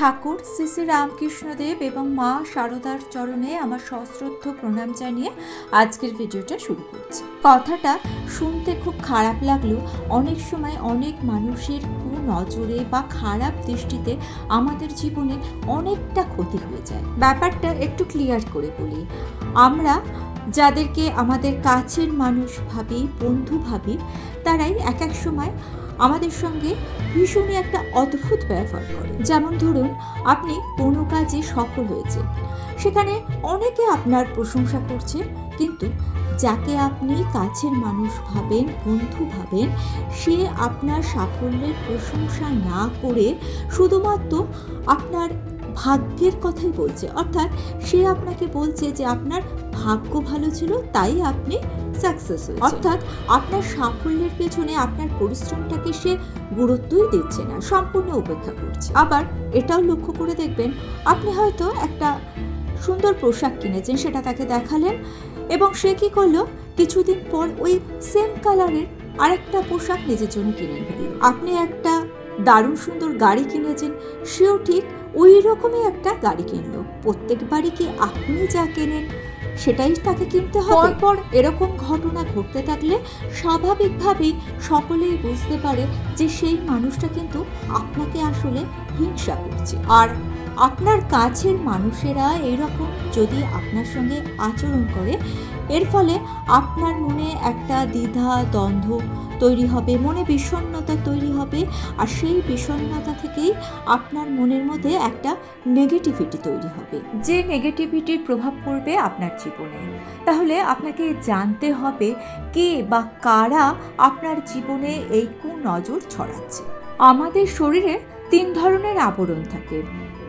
ঠাকুর শ্রী শ্রী রামকৃষ্ণদেব এবং মা শারদার চরণে আমার সশ্রদ্ধ প্রণাম জানিয়ে আজকের ভিডিওটা শুরু করছি। কথাটা শুনতে খুব খারাপ লাগলেও অনেক সময় অনেক মানুষের নজরে বা খারাপ দৃষ্টিতে আমাদের জীবনে অনেকটা ক্ষতি হয়ে যায়। ব্যাপারটা একটু ক্লিয়ার করে বলি। আমরা যাদেরকে আমাদের কাছের মানুষ ভাবি, বন্ধু ভাবি, তারাই এক এক সময় আমাদের সঙ্গে ভীষণই একটা অদ্ভুত ব্যবহার করে। যেমন ধরুন, আপনি কোনো কাজে সফল হয়েছে সেখানে অনেকে আপনার প্রশংসা করছে কিন্তু যাকে আপনি কাছের মানুষ ভাবেন, বন্ধু ভাবেন, সে আপনার সাফল্যের প্রশংসা না করে শুধুমাত্র আপনার ভাগ্যের কথাই বলছে। অর্থাৎ সে আপনাকে বলছে যে আপনার ভাগ্য ভালো ছিল, তাই আপনি সাকসেস হয়েছে অর্থাৎ আপনার সাফল্যের পেছনে আপনার পরিশ্রমটাকে সে গুরুত্বই দিচ্ছে না, সম্পূর্ণ উপেক্ষা করছে। আবার এটাও লক্ষ্য করে দেখবেন, আপনি হয়তো একটা সুন্দর পোশাক কিনেছেন, সেটা তাকে দেখালেন এবং সে কি করল, কিছুদিন পর ওই সেম কালারের আরেকটা পোশাক নিজের জন্য কিনে ফেলল। আপনি একটা দারুণ সুন্দর গাড়ি কিনেছেন, সেও ঠিক ওই রকমই একটা গাড়ি কিনল। প্রত্যেকবারই কি আপনি যা কেনেন, সেটাই তাকে কিনতে হবে। পর এরকম ঘটনা ঘটতে থাকলে স্বাভাবিকভাবেই সকলেই বুঝতে পারে যে সেই মানুষটা কিন্তু আপনাকে আসলে হিংসা করছে। আর আপনার কাছের মানুষেরা এরকম যদি আপনার সঙ্গে আচরণ করে এর ফলে আপনার মনে একটা দ্বিধা, দ্বন্দ্ব তৈরি হবে, মনে বিষণ্ণতা তৈরি হবে আর সেই বিষণ্ণতা থেকেই আপনার মনের মধ্যে একটা নেগেটিভিটি তৈরি হবে। যে নেগেটিভিটির প্রভাব পড়বে আপনার জীবনে। তাহলে আপনাকে জানতে হবে কে বা কারা আপনার জীবনে এই কুনজর ছড়াচ্ছে। আমাদের শরীরে তিন ধরনের আবরণ থাকে।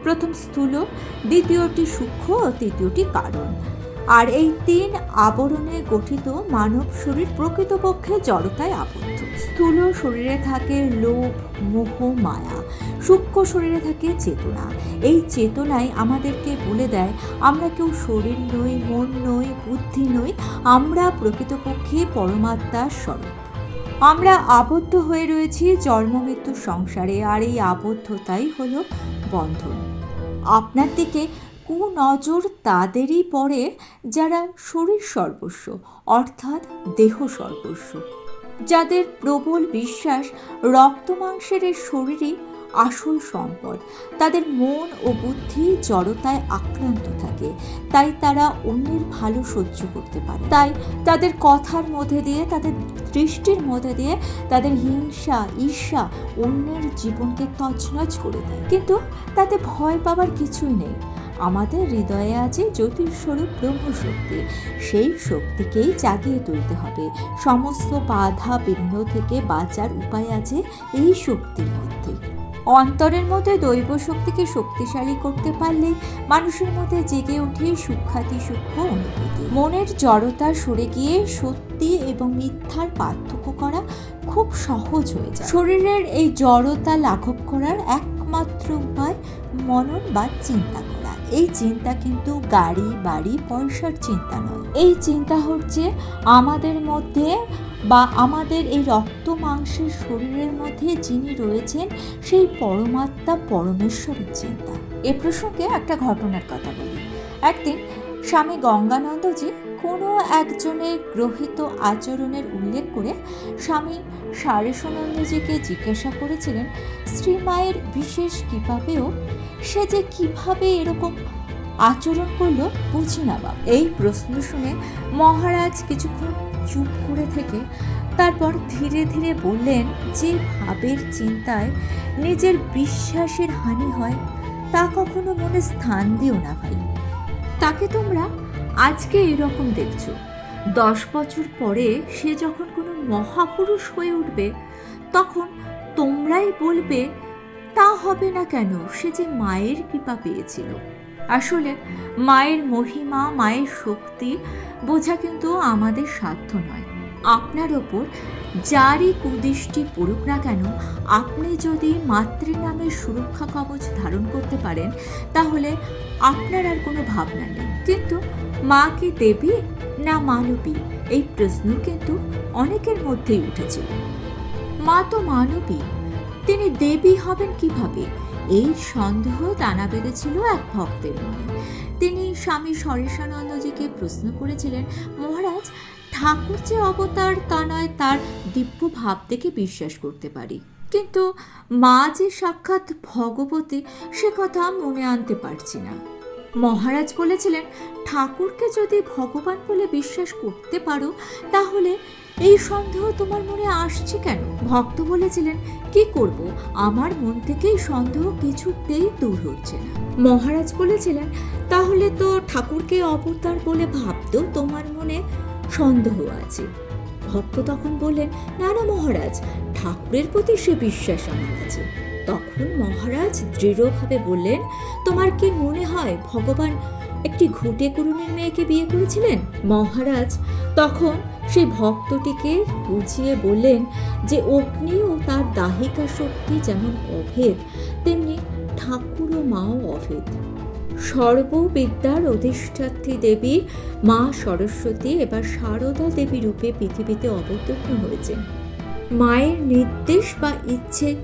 প্রথম স্থূল, দ্বিতীয়টি সূক্ষ্ম, ও তৃতীয়টি কারণ। আর এই তিন আবরণে গঠিত মানব শরীর প্রকৃতপক্ষে জড়তায় আবদ্ধ। স্থূল শরীরে থাকে লোভ, মোহ, মায়া। সূক্ষ্ম শরীরে থাকে চেতনা। এই চেতনাই আমাদেরকে বলে দেয়, আমরা কেউ শরীর নই, মন নই, বুদ্ধি নই, আমরা প্রকৃতপক্ষে পরমাত্মার স্বরূপ। আমরা আবদ্ধ হয়ে রয়েছি জন্মমৃত্যুর সংসারে, আর এই আবদ্ধতাই হলো বন্ধন। আপনার দিকে কুনজর তাদেরই পড়ে যারা শরীর সর্বস্ব, অর্থাৎ দেহ সর্বস্ব। যাদের প্রবল বিশ্বাস, রক্ত মাংসের শরীরই আসল সম্পদ। তাদের মন ও বুদ্ধি জড়তায় আক্রান্ত থাকে। তাই তারা অন্যের ভালো সহ্য করতে পারে। তাই তাদের কথার মধ্যে দিয়ে, তাদের দৃষ্টির মধ্যে দিয়ে তাদের হিংসা, ঈর্ষা অন্যের জীবনকে তছনছ করে দেয়। কিন্তু তাতে ভয় পাবার কিছুই নেই। আমাদের হৃদয়ে আছে জ্যোতির্স্বরূপ ব্রহ্মশক্তি। সেই শক্তিকেই জাগিয়ে তুলতে হবে। সমস্ত বাধা বিঘ্ন থেকে বাঁচার উপায় আছে এই শক্তির মধ্যে। অন্তরের মধ্যে দৈব শক্তিকে শক্তিশালী করতে পারলে মানুষের মধ্যে জেগে ওঠে সূক্ষাতি সূক্ষ্ম অনুভূতি। মনের জড়তা সরে গিয়ে সত্যি এবং মিথ্যার পার্থক্য করা খুব সহজ হয়ে যায়। শরীরের এই জড়তা লাঘব করার একমাত্র উপায় মনন বা চিন্তা করা। এই চিন্তা কিন্তু গাড়ি, বাড়ি, পয়সার চিন্তা নয়। এই চিন্তা হচ্ছে আমাদের মধ্যে বা আমাদের এই রক্ত মাংসের শরীরের মধ্যে যিনি রয়েছেন, সেই পরমাত্মা পরমেশ্বরের চিন্তা। এ প্রসঙ্গে একটা ঘটনার কথা বলি। একদিন স্বামী গঙ্গানন্দজি কোনো একজনের গ্রহিত আচরণের উল্লেখ করে স্বামী সারেশানন্দজিকে জিজ্ঞাসা করেছিলেন শ্রীমায়ের বিশেষ কৃপাপেও সে যে কীভাবে এরকম আচরণ করল বুঝি না বা এই প্রশ্ন শুনে মহারাজ কিছুক্ষণ চুপ করে থেকে তারপর ধীরে ধীরে বললেন, যে ভাবের চিন্তায় নিজের বিশ্বাসের হানি হয়, তা কখনো মনে স্থান দিও না ভাই। তাকে তোমরা আজকে এরকম দেখছ। দশ বছর পরে সে যখন কোনো মহাপুরুষ হয়ে উঠবে, তখন তোমরাই বলবে, তা হবে না কেন? সে যে মায়ের কৃপা পেয়েছিল। আসলে মায়ের মহিমা, মায়ের শক্তি বোঝা কিন্তু আমাদের সাধ্য নয়। আপনার ওপর যারই কুদৃষ্টি পড়ুক না কেন, আপনি যদি মাতৃ নামের সুরক্ষা কবচ ধারণ করতে পারেন, তাহলে আপনার আর কোনো ভাবনা নেই। কিন্তু মা কি দেবী? না মানবী, এই প্রশ্ন কিন্তু অনেকের মধ্যেই উঠেছিল। মা তো মানবী, তিনি দেবী হবেন কীভাবে? এই সন্দেহ দানা বেঁধেছিল এক ভক্তের মনে। তিনি স্বামী সরেশানন্দজিকে প্রশ্ন করেছিলেন, মহারাজ, ঠাকুর যে অবতার তা নয়, তার দিব্য ভাব দেখে বিশ্বাস করতে পারি। কিন্তু মা যে সাক্ষাৎ ভগবতী, সে কথা মনে আনতে পারছি না। মহারাজ বলেছিলেন, ঠাকুরকে যদি ভগবান বলে বিশ্বাস করতে পারো, তাহলে এই সন্দেহ তোমার মনে আসছে কেন? ভক্ত বলেছিলেন, কি করব? আমার মন থেকে এই সন্দেহ কিছুতেই দূর হচ্ছে না। মহারাজ বলেছিলেন, তাহলে তো ঠাকুরকে অবতার বলে ভাবতেও তোমার মনে সন্দেহ আছে। ভক্ত তখন বললেন, না না মহারাজ, ঠাকুরের প্রতি সে বিশ্বাস আমার আছে। তখন মহারাজ দৃঢ়ভাবে বললেন, তোমার কি মনে হয় ভগবান একটি ঘুটে করুণের মেয়েকে বিয়ে করেছিলেন? মহারাজ তখন সেই ভক্তটিকে বুঝিয়ে বললেন যে অগ্নি ও তার দাহিকা শক্তি যেমন অভেদ, তেমনি ঠাকুর ও মাও অভেদ। সর্ববিদ্যার অধিষ্ঠাত্রী দেবী মা সরস্বতী এবার সারদা দেবী রূপে পৃথিবীতে অবতীর্ণ হয়েছেন। মায়ের নির্দেশ বা ইচ্ছে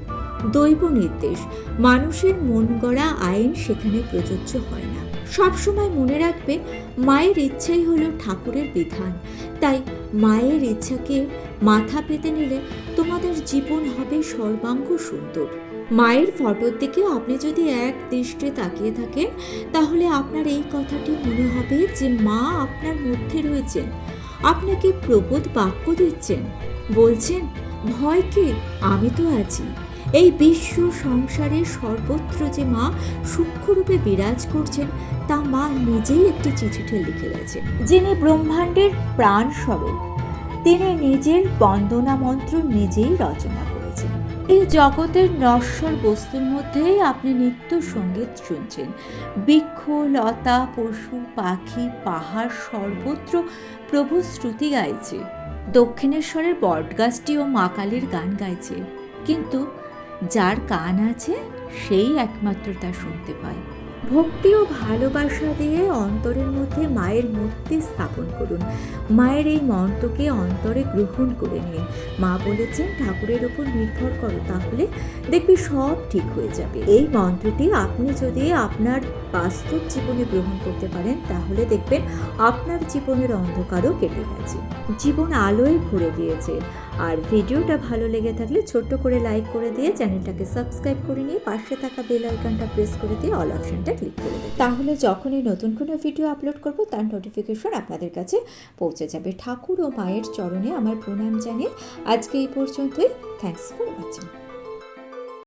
দৈব নির্দেশ। মানুষের মন গড়া আইন সেখানে প্রযোজ্য হয় না। সবসময় মনে রাখবে, মায়ের ইচ্ছাই হলো ঠাকুরের বিধান। তাই মায়ের ইচ্ছাকে মাথা পেতে নিলে তোমাদের জীবন হবে সর্বাঙ্গ সুন্দর। মায়ের ফটোর দিকে আপনি যদি এক দৃষ্টে তাকিয়ে থাকেন, তাহলে আপনার এই কথাটি মনে হবে যে মা আপনার মধ্যে রয়েছেন। আপনাকে প্রবোধ বাক্য দিচ্ছেন। বলছেন, ভয় কি? আমি তো আছি। এই বিশ্ব সংসারে সর্বত্র যে মা সূক্ষ্মরূপে বিরাজ করছেন, তা মা নিজেই একটি চিঠিতে লিখে গেছেন। যিনি ব্রহ্মাণ্ডের প্রাণ স্বরূপ তিনি নিজের বন্দনা মন্ত্র নিজেই রচনা করেছেন। এই জগতের নশ্বর বস্তুর মধ্যেই আপনি নিত্য সংগীত শুনছেন। বৃক্ষ, লতা, পশু, পাখি, পাহাড় সর্বত্র প্রভু শ্রুতি গাইছে। দক্ষিণেশ্বরের বটগাছটিও মা কালীর গান গাইছে। কিন্তু যার কান আছে, সেই একমাত্র তা শুনতে পায়। ভক্তি ও ভালোবাসা দিয়ে অন্তরের মধ্যে মায়ের মূর্তি স্থাপন করুন। মায়ের এই মন্ত্রকে অন্তরে গ্রহণ করে নিন। মা বলেছেন, ঠাকুরের ওপর নির্ভর করো, তাহলে দেখবি সব ঠিক হয়ে যাবে। এই মন্ত্রটি আপনি যদি আপনার বাস্তব জীবনে গ্রহণ করতে পারেন, তাহলে দেখবেন আপনার জীবনের অন্ধকারও কেটে গেছে। জীবন আলোয় ভরে গিয়েছে। আর ভিডিওটা ভালো লেগে থাকলে ছোট্ট করে লাইক করে দিয়ে চ্যানেলটাকে সাবস্ক্রাইব করে নিয়ে পাশে থাকা বেল আইকনটা প্রেস করে দিয়ে অল অপশনটা ক্লিক করে দেবে তাহলে যখনই নতুন কোনো ভিডিও আপলোড করব, তার নোটিফিকেশন আপনাদের কাছে পৌঁছে যাবে। ঠাকুর ও মায়ের চরণে আমার প্রণাম জানিয়ে আজকে এই পর্যন্তই। Thanks for watching